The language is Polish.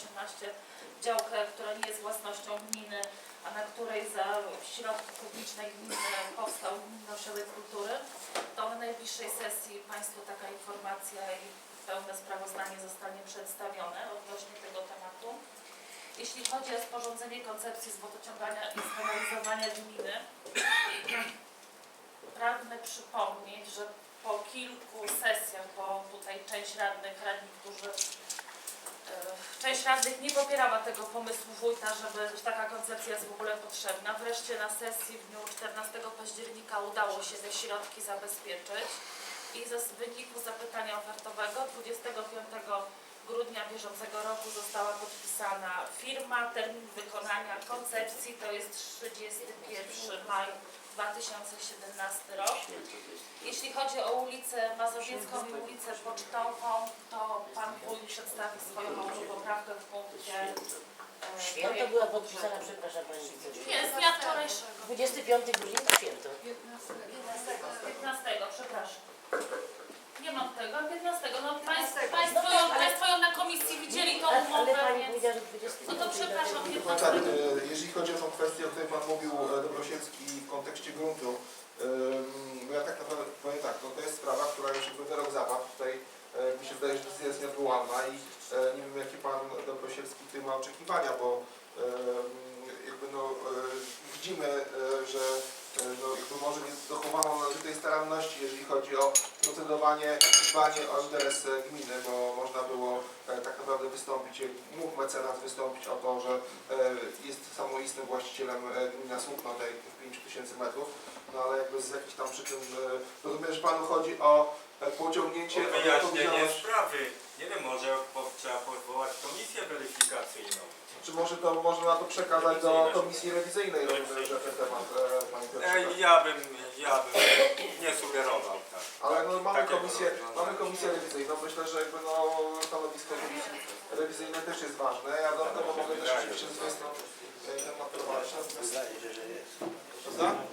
18 działkę, która nie jest własnością gminy, a na której za środki publicznej gminy powstał Gminny Ośrodek Kultury, to na najbliższej sesji Państwu taka informacja i pełne sprawozdanie zostanie przedstawione odnośnie tego tematu. Jeśli chodzi o sporządzenie koncepcji z wodociągania i skanalizowania gminy, pragnę przypomnieć, że po kilku sesjach, bo tutaj część radnych, radni, którzy część radnych nie popierała tego pomysłu wójta, żeby że taka koncepcja jest w ogóle potrzebna. Wreszcie na sesji w dniu 14 października udało się te środki zabezpieczyć i ze wyniku zapytania ofertowego 25 grudnia bieżącego roku została podpisana firma. Termin wykonania koncepcji to jest 31 maj 2017 rok. Jeśli chodzi o ulicę Mazowiecką i ulicę Pocztową, to Pan Wójt przedstawi swoją poprawkę w punkcie e, Święto była podpisana, przepraszam Pani. Nie, z dnia wczorajszego. 25 grudnia to święto. 15, przepraszam. Nie mam tego, 15. No państwo, 15. państwo, No ją, tak, ale- państwo ją na komisji widzieli tą Ale, ale umowę, Pani więc... powiedziała, że 25 No to przepraszam, dlatego- nie No tak, e, jeżeli chodzi o tą kwestię, o której Pan mówił, e, Dobrosiecki, w kontekście gruntu, bo ja tak naprawdę powiem tak, no to jest sprawa, która już jakby wyrok zapadł, tutaj e, mi się wydaje, że decyzja jest nieodwołalna i nie wiem jakie Pan Dobrosiecki tutaj ma oczekiwania, bo jakby no widzimy, że no jakby może nie dochowano należytej staranności, jeżeli chodzi o procedowanie dbanie o interes gminy, bo można było wystąpić, mógł mecenas wystąpić o to, że e, jest samoistnym właścicielem e, gmina Słupno, tej 5000 metrów, no ale jakby z jakichś tam przyczyn, rozumiem, że Panu chodzi o e, pociągnięcie O wyjaśnienie sprawy. Nie wiem, może trzeba powołać komisję weryfikacyjną. Czy może to można to przekazać do komisji rewizyjnej, rozumiem, że ten temat. E, ja bym, ja bym nie sugerował. Tak, Ale tak, no, tak mamy, komisję, mamy komisję rewizyjną, myślę, że jakby no, stanowisko komisji rewizyjnej też jest ważne. Ja do tego mogę też oczywiście z tej strony ten temat prowadzić. Zdaje się, że jest. Prawda?